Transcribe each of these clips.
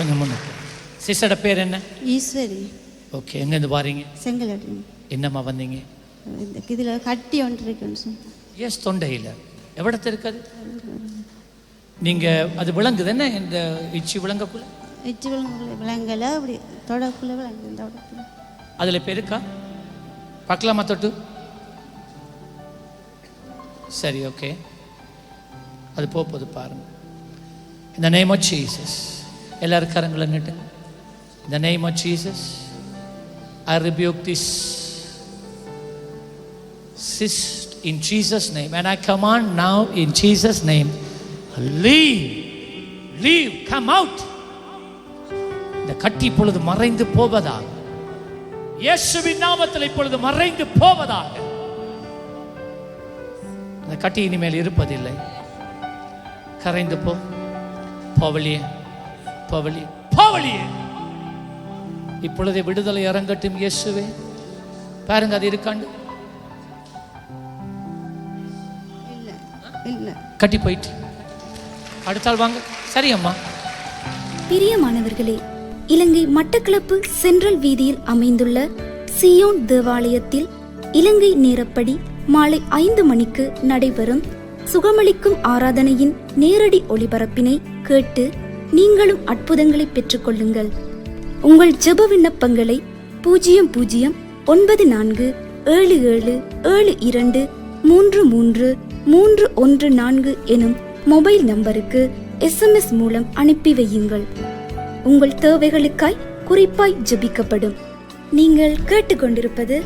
கொஞ்சம் முன்னுக்கு சிஸ்டரோட பேர் என்ன? ஈஸ்வரி. ஓகே எங்கேருந்து வாரீங்க? செங்கலடி என்னம்மா வந்தீங்க? இதில் கட்டி ஒன்று இருக்குன்னு எஸ் தொண்டையில். எவ்வளத்து இருக்காது? நீங்கள் அது விளங்குது என்ன? இந்த இச்சி விளங்கக்குள்ள வச்சு விலங்குல விலங்கலை அப்படி தொடக்குள்ள விலங்கு தொடக்குள்ள அதில் பெருக்கா பார்க்கலாமா தொட்டு? சரி ஓகே அது போக போகுது பாருங்க. இந்த நேம் ஆஃப் ஜீசஸ் எல்லாரும் கரங்களை நிட்டு இந்த name of Jesus I rebuke this cyst in Jesus name. And I command now in Jesus name leave leave come out. இந்த கட்டி இப்பொழுது மறைந்து போவதாக. இயேசுவின் நாமத்தில் இப்பொழுது மறைந்து போவதாக. இந்த கட்டி இனிமேல் இருப்பதில்லை. கரைந்து போ போவலியே போவலியே போவலியே இப்பொழுதே விடுதலை இறங்கட்டும் இயேசுவே. பாருங்க அது இருக்காண்டு. கட்டி போயிட்டு. அடுத்தாள் வாங்க. சரி அம்மா. பிரியமானவர்களே இலங்கை மட்டக்களப்பு சென்ட்ரல் வீதியில் அமைந்துள்ள சியோன் தேவாலயத்தில் இலங்கை நேரப்படி மாலை ஐந்து மணிக்கு நடைபெறும் சுகமளிக்கும் ஆராதனையின் நேரடி ஒளிபரப்பினை கேட்டு நீங்களும் அற்புதங்களை பெற்றுக்கொள்ளுங்கள். உங்கள் ஜெப விண்ணப்பங்களை பூஜ்ஜியம் பூஜ்ஜியம் ஒன்பது நான்கு ஏழு ஏழு ஏழு இரண்டு மூன்று மூன்று மூன்று ஒன்று நான்கு எனும் மொபைல் நம்பருக்கு எஸ்எம்எஸ் மூலம் அனுப்பி வையுங்கள். உங்கள் தேவைகளுக்காய் குறிப்பாய் ஜெபிக்கப்படும். நீங்கள் கேட்டுக்கொண்டிருப்பது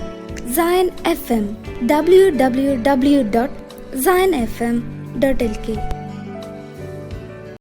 Zion FM W W W dot Zion FM dot LK